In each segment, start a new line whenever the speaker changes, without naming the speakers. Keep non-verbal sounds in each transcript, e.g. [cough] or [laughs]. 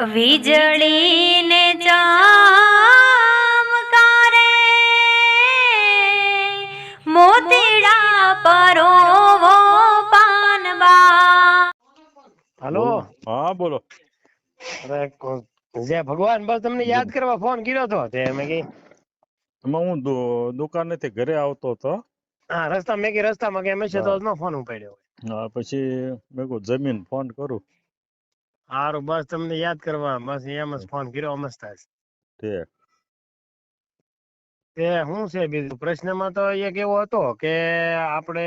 વીજળીને ચમકારે મોતીડા પરોવો પાનબા.
હાલો?
હા બોલો.
અરે કો- જય ભગવાન બસ તમને યાદ કરવા ફોન કર્યો તો તે મેં કી
હું દુ- દુકાનેથી ઘરે આવતો હતો.
હા રસ્તા મેં કી રસ્તામાં કે હંમેશા તો નો ફોન ઉપાડ્યો
હા, પછી મેં કહું જમીન ફોન કરું.
હારું બસ તમને યાદ કરવા બસ એમ જ ફોન કર્યો જ.
તે.
તે શું છે બીજું? પ્રશ્નમાં તો એક એવો હતો કે આપણે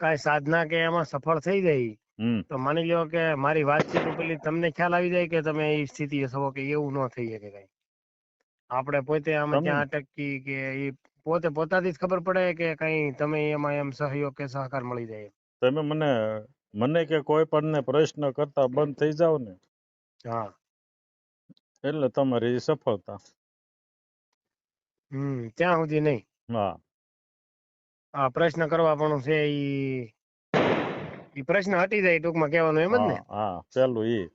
કઈ સાધના કે એમાં સફળ થઈ જાય તો માની લો કે મારી વાતચીત પેલી તમને ખ્યાલ આવી જાય કે તમે એ સ્થિતિ છો કે એવું ન થઈ શકે કઈ. આપણે પોતે આમ ત્યાં અટકી કે એ પોતે પોતાથી જ ખબર પડે કે કઈ તમે એમાં એમ સહયોગ કે સહકાર મળી જાય
તમે મને મને કે કોઈ પણ પ્રશ્ન કરતા બંધ થઈ જાવ ને.
હા.
એટલે તમારી સફળતા.
હમ ત્યાં સુધી નહીં.
હા.
આ પ્રશ્ન કરવા પણ છે ઈ પ્રશ્ન હટી જાય ટૂંકમાં કહેવાનું એમ જ ને.
હા હા પેલું ઈ.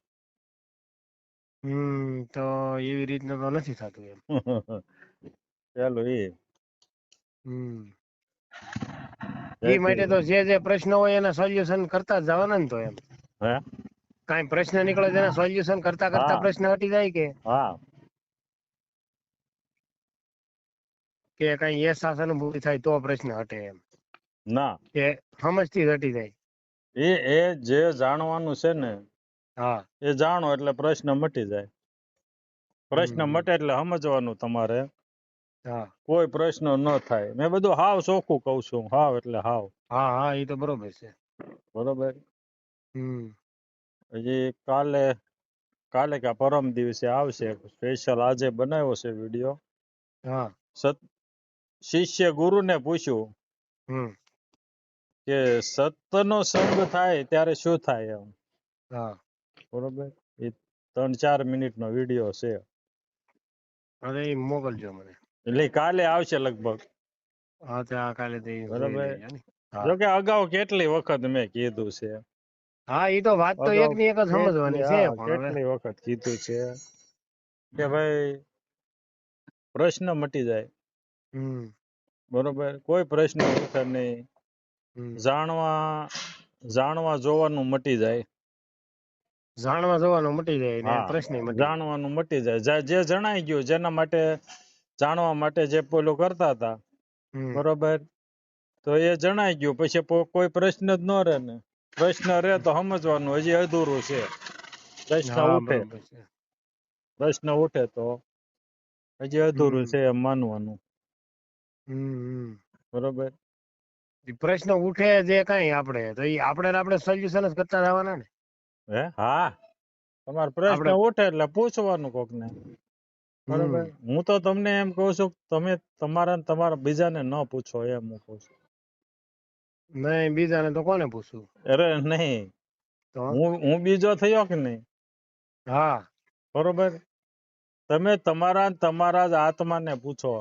હમ તો એવી રીતનું તો નથી થતું એમ. [laughs]
પેલું ઈ.
હમ. એ માટે તો જે જે પ્રશ્ન હોય એના સોલ્યુશન કરતા જવાના ને તો એમ.
હે?
કાંઈ પ્રશ્ન નીકળે તેના સોલ્યુશન કરતા કરતા પ્રશ્ન હટી જાય કે?
હા.
કે કઈ એ અનુભૂતિ થાય તો પ્રશ્ન હટે એમ.
ના.
કે સમજથી હટી જાય.
એ એ જે જાણવાનું છે ને
હા.
એ જાણો એટલે પ્રશ્ન મટી જાય. પ્રશ્ન મટે એટલે સમજવાનું તમારે.
હા.
કોઈ પ્રશ્ન ન થાય. મેં બધું હાવ ચોખ્ખું કઉ છું. હાવ એટલે હાવ.
હા હા એ તો બરોબર છે.
બરોબર?
હમ.
હજી કાલે કાલે કે પરમ દિવસે આવશે સ્પેશિયલ આજે બનાવ્યો છે વીડિયો
હા.
સત શિષ્ય ગુરુને પૂછ્યું
હમ.
કે સતનો સંગ થાય ત્યારે શું થાય એમ?
હા.
બરોબર? એ ત્રણ ચાર મિનિટનો વીડિયો છે.
અરે મોકલજો મને.
એટલે કાલે આવશે લગભગ.
હા તે આ કાલે તો બરાબર. જોઈ
બરોબર.
લઈએ ને. હા.
જો કે અગાઉ કેટલી વખત મેં કીધું છે?
હા એ તો વાત તો એક ની એક જ સમજવાની છે
કેટલી- વખત કીધું છે? કે ભાઈ પ્રશ્ન મટી જાય. બરોબર? કોઈ પ્રશ્ન ઉઠે નહીં. જાણવા જાણવા જોવાનું મટી જાય.
જાણવા જોવાનું મટી જાય પ્રશ્ન
જાણવાનું મટી જાય. જે જણાઈ ગયું જેના માટે જાણવા માટે જે પેલું કરતા હતા. બરોબર? તો એ જણાઈ ગયું પછી કોઈ પ્રશ્ન જ ન રહે ને. પ્રશ્ન રહે તો સમજવાનું હજી અધૂરું છે. પ્રશ્ન ઉઠે. પ્રશ્ન ઉઠે તો હજી અધૂરું છે એમ માનવાનું. બરોબર?
પ્રશ્ન ઉઠે જે કઈ આપણે તો એ આપણે ને આપણે સોલ્યુશન જ કરતા રહેવાના ને.
હે? હા. તમારો પ્રશ્ન ઉઠે એટલે પૂછવાનું કોકને. બરોબર? હું તો તમને એમ કહું છું તમે તમારા ને તમારા બીજાને ન પૂછો એમ હું કહું છું.
નહીં બીજાને તો કોને પૂછું
અરે નહીં. હું હું બીજો થયો કે નહીં?
હા.
બરોબર? તમે તમારા ને તમારા જ આત્માને પૂછો.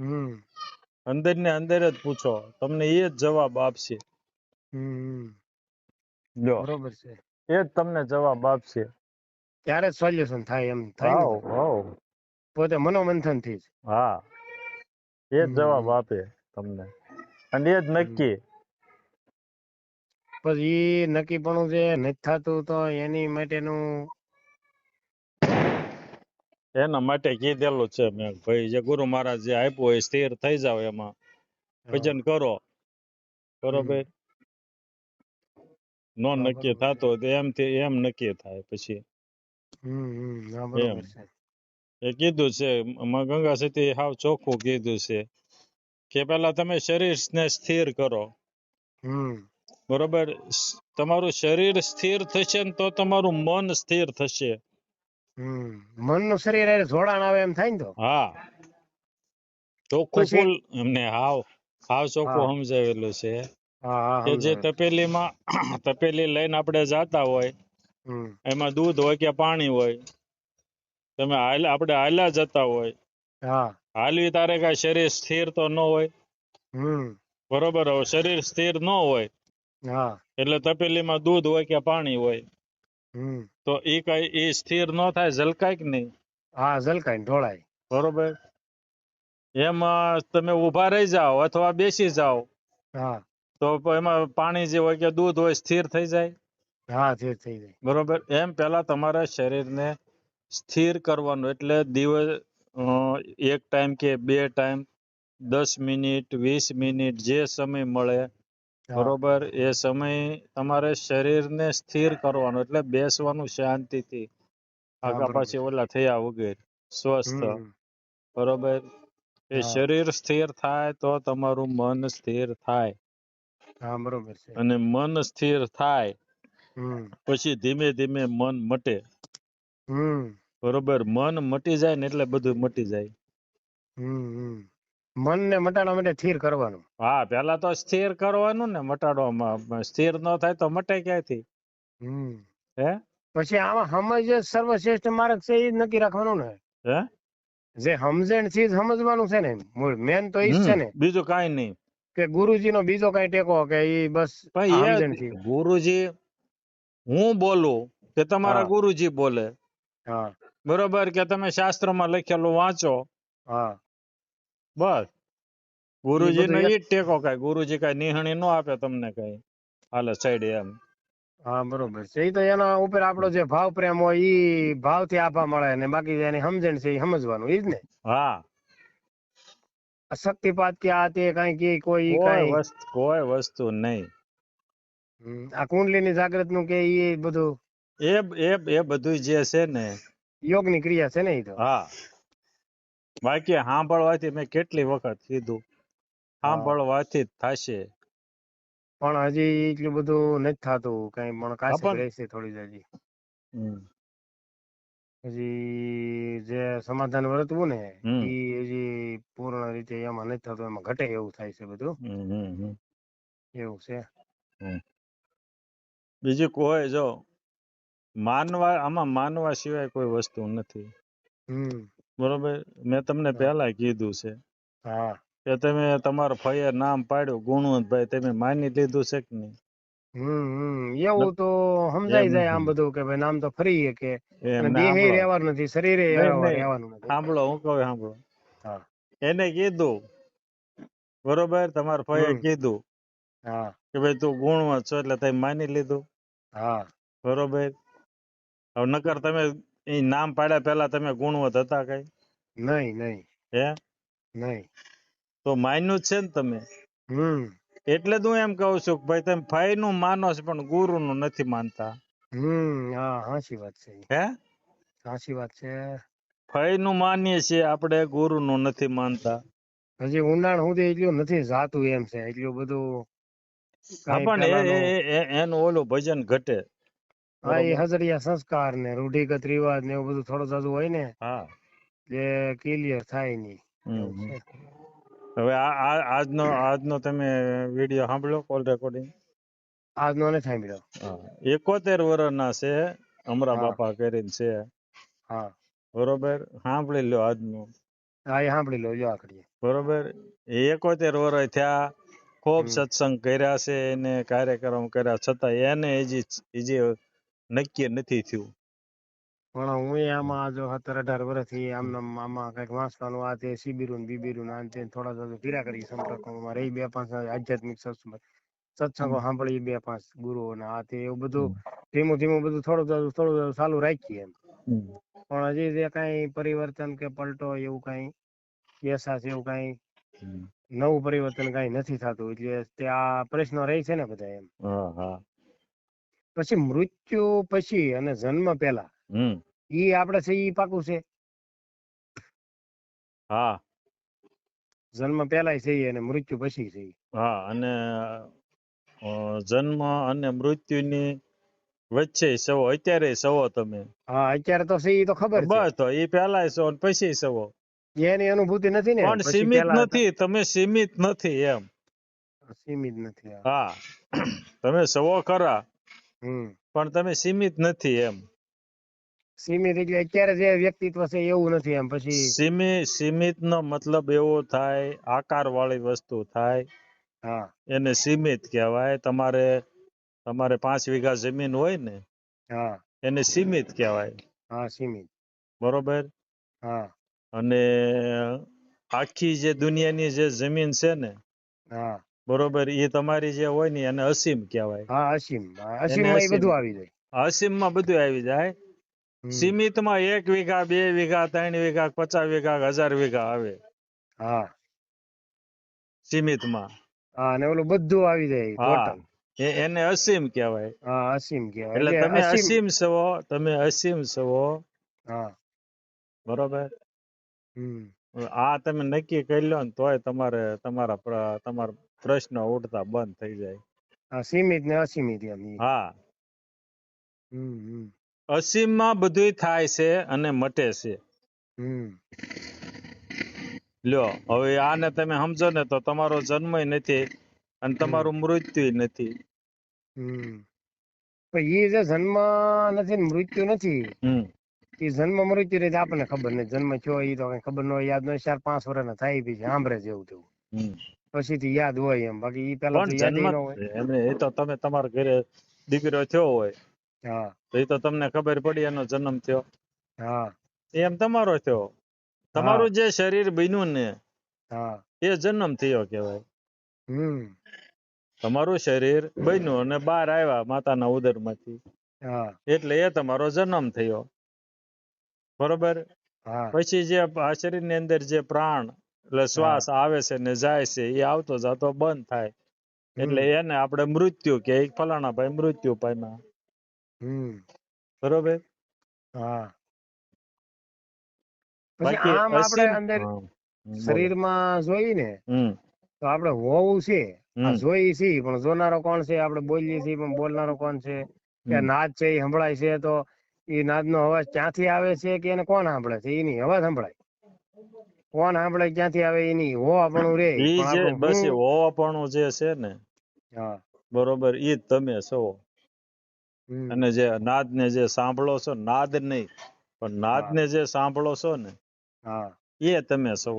હમ.
અંદર ને અંદર જ પૂછો. તમને એ જ જવાબ આપશે.
હમ
જો
બરોબર છે.
એ જ તમને જવાબ આપશે.
ત્યારે જ સોલ્યુશન થાય એમ થાય ને. પોતે મનોમંથનથી જ.
હા. એ જ જવાબ આપે તમને. અને એ જ નક્કી.
પછી ઈ નક્કીપણું જે નથી થતું તો એની માટેનું
એના માટે કીધેલું છે મેં. ભાઈ જે ગુરુ મહારાજ જે આપ્યું હોય સ્થિર થઈ જાવ એમાં. ભજન કરો. બરોબર નો નક્કી. થતું હોય તો એમથી એમ નક્કી થાય પછી.
હમ હમ હા બરોબર છે.
એ કીધું છે ગંગા સતી હાવ ચોખ્ખું કીધું છે કે પેલા તમે શરીરને સ્થિર કરો. બરોબર? તમારું શરીર સ્થિર થશે ને તો તમારું મન સ્થિર થશે.
મન મનનું શરીર હારે જોડાણ આવે એમ થાય ને તો?
હા. ચોખ્ખું ફૂલ એમને હાવ હાવ ચોખ્ખું સમજાવેલું છે કે જે તપેલીમાં તપેલી લઈને આપણે જાતા હોય એમાં દૂધ હોય કે પાણી હોય તમે હાલ આપણે હાલ્યા જતા હોય.
હા.
હાલવી તારે કાંઈ શરીર સ્થિર તો ન હોય? બરોબર હવે શરીર સ્થિર ન હોય
હા.
એટલે તપેલીમાં દૂધ હોય કે પાણી હોય તો એ કઈ એ સ્થિર ન થાય ઝલકાય કે નહીં?
હા ઝલકાય ઢોળાય.
બરોબર. એમાં તમે ઊભા રહી જાઓ અથવા બેસી જાઓ
હા.
તો એમાં પાણી જે હોય કે દૂધ હોય સ્થિર થઈ જાય?
હા જે થઈ જાય
બરોબર. એમ પહેલા તમારા શરીરને સ્થિર કરવાનું એટલે દિવસ એક ટાઈમ કે બે ટાઈમ દસ મિનિટ વીસ મિનિટ જે સમય મળે. બરોબર એ સમય તમારે શરીરને સ્થિર કરવાનું એટલે બેસવાનું શાંતિથી. આગા પાછી ઓલા થયા વગર સ્વસ્થ. બરોબર? એ શરીર સ્થિર થાય તો તમારું મન સ્થિર થાય.
હા બરોબર છે.
અને મન સ્થિર થાય પછી ધીમે ધીમે મન મટે. બરોબર મન મટી જાય ને એટલે બધું મટી જાય.
મન ને મટાડવા માટે સ્થિર કરવાનું.
હા પેલા તો સ્થિર કરવાનું ને મટાડવામાં. સ્થિર ન થાય તો મટે ક્યાંથી હે?
પછી આમાં સમજ સર્વશ્રેષ્ઠ માર્ગ છે એ નક્કી રાખવાનું ને.
હે?
જે સમજણથી સમજવાનું છે ને. મૂળ મેન તો ઈ છે ને.
બીજું કાઈ નહીં.
કે ગુરુજી નો બીજો કઈ ટેકો કે ઈ બસ
ગુરુજી હું બોલું કે તમારા ગુરુજી બોલે. બરોબર કે તમે શાસ્ત્રમાં લખેલું વાંચો? બસ. ગુરુજી નો ઈ ટેકો કઈ. ગુરુજી કઈ નિહણી નો આપે તમને કઈ. હાલે સાઈડ એમ.
હા બરોબર છે. એ તો એના ઉપર આપણો જે ભાવ પ્રેમ હોય ઈ ભાવથી આપવા મળે ને બાકી એની સમજણ છે એ સમજવાનું ઈ જ ને?
હા.
શક્તિપાત કે આ તે કઈ કે કોઈ
કઈ
કોઈ
વસ્તુ નહીં.
આ કુંડલી ની જાગૃતનું કે એ બધું
એ એ એ બધું જે છે ને
યોગની ક્રિયા છે ને એ તો?
હા. બાકી સાંભળવાથી મેં કેટલી વખત કીધું. સાંભળવાથી જ થશે.
પણ હજી એટલું બધું નથી થતું કઈ પણ કાશી રહેશે થોડી હજી. હજી જે સમાધાન વર્તવું ને એ હજી પૂર્ણ રીતે એમાં નથી થતું એમાં ઘટે એવું થાય છે બધું. એવું છે.
બીજું કોઈ જો માનવા આમાં માનવા સિવાય કોઈ વસ્તુ નથી. બરોબર? મેં તમને પહેલા કીધું છે કે તમે તમારો ફઈએ નામ પાડ્યું ગુણવંતભાઈ તમે માની લીધું છે કે નહીં?
એવું તો સમજાઈ જાય આમ બધું કે ભાઈ નામ તો ફરી કે દેહે રહેવાનું નથી શરીરે. રહેવાનું નથી.
સાંભળો હું કહું સાંભળો. એને કીધું બરોબર? તમારા ફઈએ કીધું.
હા.
કે ભાઈ તું ગુણવંત છો એટલે તમે માની લીધું?
હા.
બરોબર. હવે નકર તમે એ નામ પાડ્યા પહેલા તમે ગુણવત હતા કઈ?
નહીં નહીં
હે?
નહીં
તો માન્યું જ છે ને તમે?
હમ.
એટલે જ હું એમ કહું છું કે ભાઈ તમે ફાઈ નું માનો છો પણ ગુરુ નું નથી માનતા.
હમ હા સાચી વાત છે.
હે?
સાચી વાત છે.
ફાઈ નું માનીએ છીએ આપણે ગુરુ નું નથી માનતા.
હજી ઊંડાણ સુધી એટલું નથી જાતું એમ છે. એટલું બધું
હા પણ એનું ઓલું ભજન ઘટે.
હા એ હજરિયા સંસ્કાર ને રૂઢિગત રિવાજ ને એવું બધું થોડું જાજુ હોય ને
હા.
જે ક્લિયર થાય નહીં.
હવે આ આજનો આજનો તમે વીડિયો સાંભળ્યો કોલ રેકોર્ડિંગ
આજનો ને સાંભળ્યો.
એકોતેર વર્ષના છે અમરા બાપા કરીને છે.
હા.
બરોબર? સાંભળી લ્યો આજનું.
હા એ સાંભળી લો જો આખડીએ.
બરોબર? એકોતેર વર્ષ થયા ખૂબ સત્સંગ કર્યા છે એને કાર્યક્રમ કર્યા. છતાં એને હજી હજી નક્કી નથી થયું.
પણ હું આમાં જો સત્તર અઢાર વર્ષથી આમને આમાં કંઈક વાંચવાનું આ તે શિબિરું બીબીરું આ તે થોડા થોડા ફીરા કરી સંપર્કોમાં. રહી બે પાંચ આધ્યાત્મિક સત્સંગ સત્સંગો સાંભળી બે પાંચ ગુરુઓના. આ તે એવું બધું ધીમું ધીમું બધું થોડું થોડું થોડું ચાલુ રાખીએ એમ. પણ હજી જે કઈ પરિવર્તન કે પલટો એવું કઈ એસાસ એવું કઈ નવું પરિવર્તન કઈ નથી થતું એટલે ત્યાં પ્રશ્નો રહે છે ને બધા એમ.
હા હા.
પછી મૃત્યુ પછી અને જન્મ પહેલા
હમ.
ઈ આપણે છે ઈ પાકું છે.
હા.
જન્મ પેલા છે અને મૃત્યુ પછી છે
હા અને જન્મ અને મૃત્યુની વચ્ચે સવો અત્યારે સવો તમે.
હા અત્યારે તો છે ઈ તો ખબર
બસ તો એ પેલા સવો પછી સવો.
એની અનુભૂતિ નથી ને?
પણ સીમિત નથી તમે સીમિત નથી એમ.
સીમિત નથી
હા. તમે સવો ખરા પણ તમે સીમિત નથી એમ.
સીમિત એટલે અત્યારે જે વ્યક્તિત્વ છે એવું નથી એમ પછી
સીમિત સીમિત નો મતલબ એવો થાય આકાર વાળી વસ્તુ થાય.
હા.
એને સીમિત કહેવાય. તમારે તમારે પાંચ વીઘા જમીન હોય ને
હા.
એને સીમિત કહેવાય.
હા સીમિત.
બરોબર?
હા.
અને આખી જે દુનિયાની જે જમીન છે ને
હા.
બરોબર એ તમારી જે હોય ને એને અસીમ કહેવાય.
હા અસીમ. માં અસીમમાં બધું આવી જાય.
અસીમમાં બધું આવી જાય. સીમિતમાં એક વીઘા બે વીઘા ત્રણ વીઘા પચાસ વીઘા હજાર વીઘા આવે.
હા.
સીમિતમાં.
હા અને ઓલું બધું આવી જાય ટોટલ
એને અસીમ કહેવાય.
હા અસીમ કહેવાય.
એટલે તમે
અસીમ
છો તમે અસીમ છો.
હા.
બરોબર? આ તમે નક્કી કરી લો ને તોય તમારે તમારા તમારા પ્રશ્ન ઉઠતા બંધ થઈ જાય.
સીમિત ને અસીમિત
હા. અસીમમાં બધુંય થાય છે અને મટે છે.
હમ.
લ્યો હવે આને તમે સમજો ને તો તમારો જન્મય નથી અને તમારું મૃત્યુ નથી.
પણ ઈ જે જન્મ નથી મૃત્યુ નથી ઈ જન્મ મૃત્યુ રીતે આપણને ખબર નથી જન્મ થયો એ તો કઈ ખબર ન હોય. યાદ ન હોય. ચાર પાંચ વર્ષના થાય પછી સાંભળે જેવું તેવું. પછી થી યાદ હોય એમ. બાકી એ પેલા તો યાદ ન હોય.
એ તો તમે તમારા ઘરે દીકરો થયો હોય.
હા.
તો એ તો તમને ખબર પડી એનો જન્મ થયો.
હા.
એમ તમારો થયો. તમારું જે શરીર બન્યું ને
હા.
એ જન્મ થયો કહેવાય.
હમ.
તમારું શરીર બન્યું અને બહાર આવ્યા માતાના ઉદરમાંથી.
હા.
એટલે એ તમારો જન્મ થયો. બરોબર? પછી જે શરીર શરીરની અંદર જે પ્રાણ એટલે શ્વાસ આવે છે ને જાય છે એ આવતો જતો બંધ થાય. એટલે એને આપણે મૃત્યુ કે ફલાણા ભાઈ મૃત્યુ પામ્યા. બરોબર?
હા.
બાકી
આમ આપણે અંદર. શરીરમાં જોઈએ ને તો આપણે હોવું છે જોઈ છીએ પણ જોનારો કોણ છે આપણે બોલીએ છીએ પણ બોલનારો કોણ છે? કે
નાચ
નાદ છે એ સંભળાય છે તો એ નાદનો અવાજ ક્યાંથી આવે છે કે એને કોણ સાંભળે છે? એની અવાજ સંભળાય. કોણ સાંભળે ક્યાંથી આવે એની હો આપણું રે
ઈ જે બસ એ
હું?
હોવાપણું જે છે ને
હા.
બરોબર ઈ જ તમે છો. અને જે નાદ ને જે સાંભળો છો નાદ નહીં પણ નાદ ને જે સાંભળો છો ને
હા.
એ તમે છો.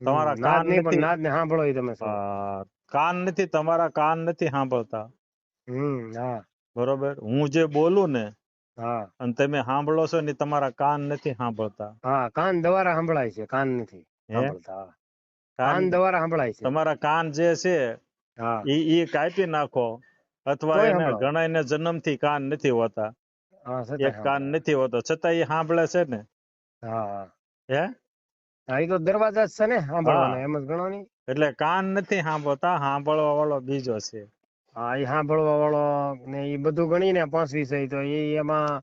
તમારા કાન નથી.
નાદ ને સાંભળો એ તમે
કાન નથી તમારા કાન નથી સાંભળતા.
હમ હા.
બરોબર હું જે બોલું ને
હા.
અને તમે સાંભળો છો ને તમારા કાન નથી સાંભળતા.
હા કાન દ્વારા સાંભળાય છે કાન નથી સાંભળતા
કાન
દ્વારા સાંભળાય છે.
તમારા કાન જે છે ઈ ઈ કાપી નાખો અથવા એને
સંભળાય.
ઘણાયને જન્મથી કાન નથી હોતા. એક કાન નથી હોતો છતાં એ સાંભળે છે ને?
હા હા.
હે?
હા એ તો દરવાજા જ છે ને સાંભળવાના એમ જ ગણો
એટલે કાન નથી સાંભળતા સાંભળવા વાળો બીજો છે.
હા એ સાંભળવા વાળો ને એ બધું ગણીને પાંચ વિષય તો એ એમાં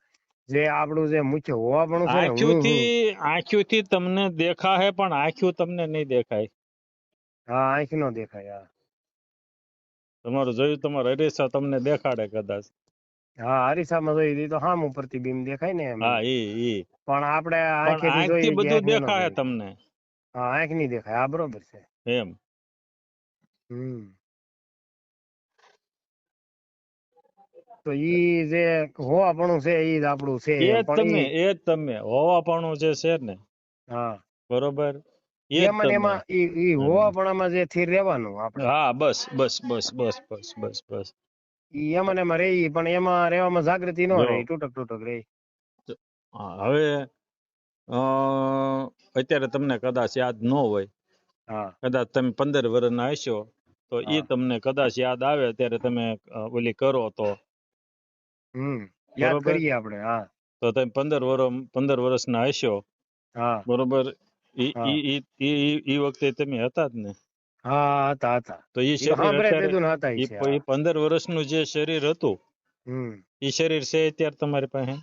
જે આપણું જે મુખ્ય હોવા છે ને હું હું
આંખ્યુંથી આંખ્યુંથી તમને દેખાય પણ આંખ્યું તમને નહીં દેખાય.
હા આંખ નો દેખાય હા.
તમારું જોયું તમારો અરીસા તમને દેખાડે કદાચ.
હા અરીસામાં જોઈ દીધું તો સામું પ્રતિબિંબ દેખાય ને
હા ઈ ઈ.
પણ આપણે
પણ
આંખેથી જોઈએ
બધું દેખાય. તમને.
હા આંખની દેખાય હા બરોબર છે.
એમ.
હમ. તો ઈ જે હોવાપણું છે ઈ જ આપણું છે
એ જ તમે એ જ તમે. હોવાપણું જે છે ને
હા.
બરોબર?
એમાં એમાં ઈ ઈ હોવાપણામાં જે થી રહેવાનું આપણે.
હા બસ બસ બસ બસ બસ બસ બસ.
ઈ એમાં એમાં રહી પણ એમાં રહેવામાં જાગૃતિ નો. રહે તૂટક તૂટક રહે.
હા, હવે અ, અત્યારે તમને કદાચ યાદ ન હોય.
હા.
કદાચ તમે પંદર વર્ષના હશો તો એ તમને કદાચ યાદ આવે ત્યારે તમે ઓલી કરો તો.
હમ યાદ
બરોબર.
કરીએ આપણે હા.
તો તમે પંદર વર્ષ પંદર વર્ષના હશો.
હા.
બરોબર? ઈ
હા.
ઈ ઈ ઈ ઈ- ઈ વખતે તમે હતા જ ને?
હા હતા હતા.
તો ઈ શરીર
સાંભળે
અત્યારે
તેદું હતા ઈ
ઈ
છે
પ- ઈ પંદર વર્ષનું જે શરીર હતું
હમ.
ઈ શરીર છે અત્યારે તમારી પાસે?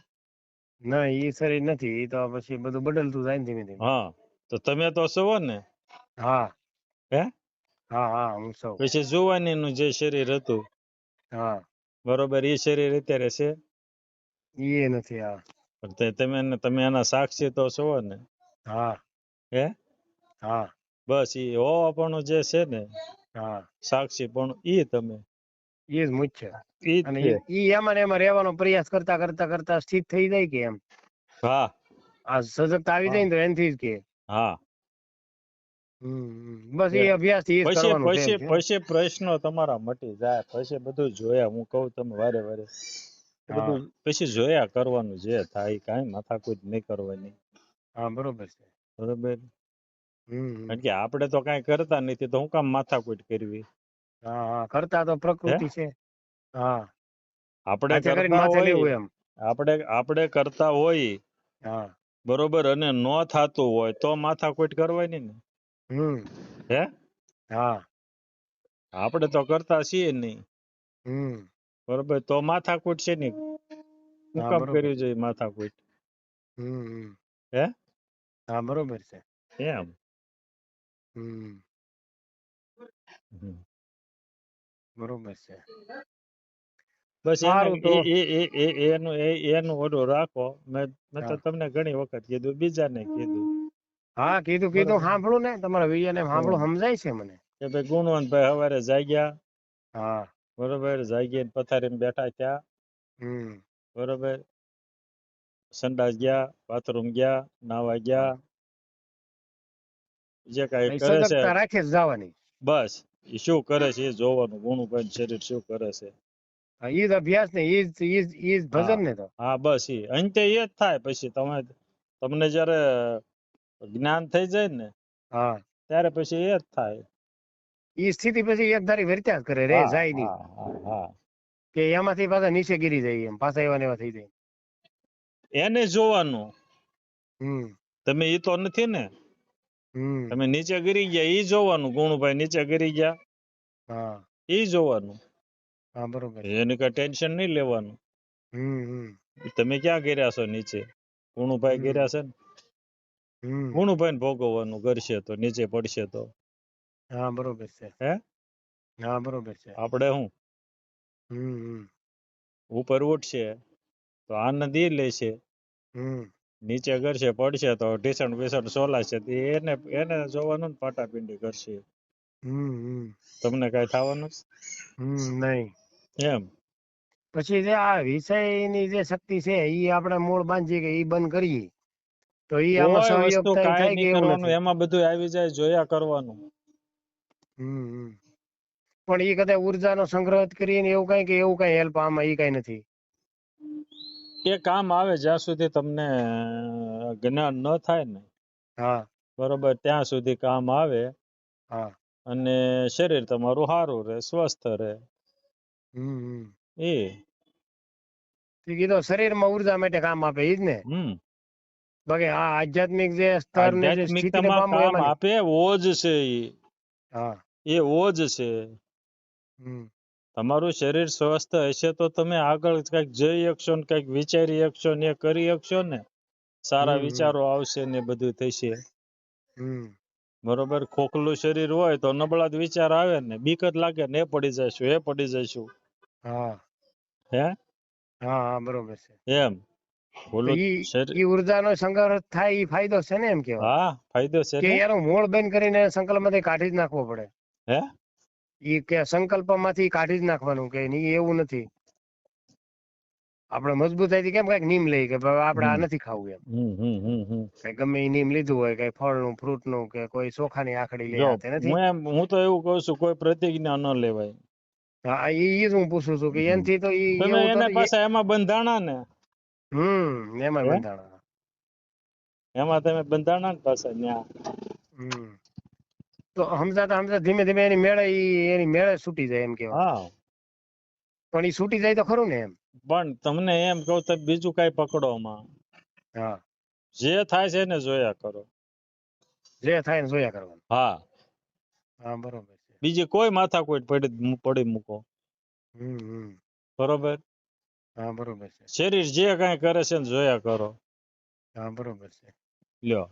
ના એ શરીર નથી એ તો પછી બધું બદલતું જાય ને ધીમે ધીમે.
હા તો તમે તો છો ને?
હા.
હે?
હા હા હું સૌ
પછી જુવાનીનું જે શરીર હતું
હા.
બરોબર એ શરીર અત્યારે છે?
એ નથી
પણ તમે તમે એના સાક્ષી તો છો ને?
હા.
હે?
હા.
બસ ઈ હોવાપણું જે છે ને
હા.
સાક્ષી પણ એ તમે.
એ જ મુખ્ય. અને ઈ એમાં ને એમાં રહેવાનો પ્રયાસ કરતા કરતા કરતા સ્થિત થઈ જાય કે એમ?
હા.
આ સજગતા આવી જાય ને તો એનથી જ કે?
હા.
બસ એ અભ્યાસ
પછી પછી પ્રશ્નો તમારા મટી જાય પછી બધું જોયા હું કહું તમે વારે વારે બધું પછી જોયા કરવાનું જે થાય કાંઈ માથાકૂટ નહીં કરવાની.
હા બરોબર છે.
બરોબર. કારણ કે આપણે તો કાંઈ કરતા નથી તો હું કામ માથાકૂટ કરવી?
હા હા કરતા તો પ્રકૃતિ છે. હા.
આપણે કરતા હોય આપણે આપણે કરતા હોય
હા.
બરોબર અને ન થાતું હોય તો માથાકૂટ કરવાની ને?
હમ.
હે?
હા.
આપણે તો કરતા છીએ નહીં.
હમ.
બરોબર તો માથાકૂટ છે ને? શું કામ કર્યું છે માથાકૂટ?
હમ.
હે?
હા બરોબર છે.
એમ?
હમ. બરોબર છે.
બસ એનું એનું ઓડો રાખો. મેં મેં તો તમને ઘણી વખત કીધું બીજાને કીધું.
હા કીધું કીધું સાંભળું ને તમારા વિયાને સાંભળું સમજાય છે મને.
કે ભાઈ ગુણવંતભાઈ સવારે જાગ્યા.
હા.
બરોબર જાગીને પથારીમાં બેઠા ત્યાં
હમ.
બરોબર. સંડાસ ગયા બાથરૂમ ગયા નાવા ગયા. જે કઈ કરે છે.
રાખે જવાની.
બસ એ શું કરે છે એ જોવાનું ગુણુભાઈ શરીર શું કરે છે.
ઈ જ અભ્યાસ ને ઈ જ ઈ જ ભજન ને તો.
હા બસ એ અંતે એ જ થાય પછી તમે તમને જ્યારે જ્ઞાન થઈ જાય ને
હા.
ત્યારે પછી એ જ થાય.
એ સ્થિતિ પછી એક ધારી વર્ત્યા કરે રે જાય નહીં. કે એમાંથી પાછા નીચે ગીરી જાય એમ પાછા એવા એવા થઈ જાય.
એને જોવાનું.
હમ.
તમે એ તો નથી ને?
હમ.
તમે નીચે ગીરી ગયા એ જોવાનું ગુણુભાઈ નીચે ગીરી ગયા.
હા.
એ જોવાનું.
હા બરોબર.
એને કઈ ટેન્શન નહીં લેવાનું.
હમ
તમે ક્યાં ગીર્યા છો નીચે? ગુણુભાઈ ગીર્યા છે ને?
હમ.
ગુણુભાઈ ભોગવવાનું કરશે તો નીચે પડશે તો.
હા બરોબર છે.
હે?
હા બરોબર છે.
આપણે
હમ હમ.
ઉપર ઉઠશે તો આનંદ ઈ લેશે.
હમ.
નીચે કરશે પડશે તો ઢીસણ બીસણ સોલાશે તો એને એને જોવાનું ને પાટાપિંડી કરશે.
હમ હમ.
તમને કઈ થવાનું?
નહીં.
એમ?
પછી જે આ વિષયની જે શક્તિ છે એ આપણે મૂળ બાંધીએ કે એ બંધ કરીએ? તો એ આમાં સહયોગ થાય કે
કરવાનું એમાં બધું આવી જાય જોયા કરવાનું.
હમ. પણ એ કદાચ ઉર્જાનો સંગ્રહ જ કરીને એવું કઈ કે એવું કઈ હેલ્પ આમાં એ કઈ નથી?
એ કામ આવે જ્યાં સુધી તમને જ્ઞાન ન થાય ને.
હા.
બરોબર ત્યાં સુધી કામ આવે.
હા.
અને શરીર તમારું સારું રહે સ્વસ્થ રહે.
હમ
એ.
કીધું શરીરમાં ઊર્જા માટે કામ આપે એ જ ને?
હમ.
બાકી આ આધ્યાત્મિક જે સ્તર ને જે સ્થિતિને
કામ
નહીં.
આપે ઓજ છે એ
હા.
એ ઓજ છે.
હમ.
તમારું શરીર સ્વસ્થ હશે તો તમે આગળ કંઈક જઈ શકશો ને કંઈક વિચારી શકશો ને એ કરી શકશો ને સારા
હમ.
વિચારો આવશે ને બધું થશે.
હમ.
બરોબર ખોખલું શરીર હોય તો નબળા જ વિચાર આવે ને બીક જ લાગે ને એ પડી જશું એ પડી જશું
હા.
હે?
હા હા બરોબર છે.
એમ. ઓલું
ઈ ઉર્જાનો સંગ્રહ થાય ઈ ફાયદો છે ને એમ કેવા
હા ફાયદો છે
કે એનો મૂળ બંધ કરીને સંકલ્પમાંથી કાઢી જ નાખવો પડે.
હે?
ઈ કે સંકલ્પમાંથી કાઢી જ નાખવાનું કે નહીં એવું નથી. આપણે મજબૂતાઈથી કેમ કંઈક નીમ લઈ કે આપણે આ નથી ખાવું એમ. કઈ ગમે એ નીમ લીધું હોય કઈ ફળનું ફ્રૂટનું કે કોઈ ચોખાની આખડી લે
જો
નથી.
હું તો એવું કહું છું કોઈ પ્રતિજ્ઞા ન લેવાય.
હા ઈ જ હું પૂછું છું કે. એનથી તો
એના પાસે એમાં બંધાણા ને.
હમ એમાં
હે?
બંધાણા
એમાં તમે બંધાણા ને પાછા ન્યા.
હમ. તો સમજાતા સમજાતા ધીમે ધીમે એની મેળે ઈ એની મેળે છૂટી જાય એમ કેવા
હા.
પણ ઈ છૂટી જાય તો ખરું ને એમ?
પણ તમને એમ કહું તો બીજું કઈ પકડોમાં
હા.
જે થાય છે એને જોયા કરો.
જે થાય ને જોયા કરવાનું.
હા.
હા બરોબર છે.
બીજી કોઈ માથાકૂટ પડી પડી મૂકો.
હમ હમ.
બરોબર?
હા બરોબર છે.
શરીર જે કાંઈ કરે છે ને જોયા કરો.
હા બરોબર છે.
લ્યો.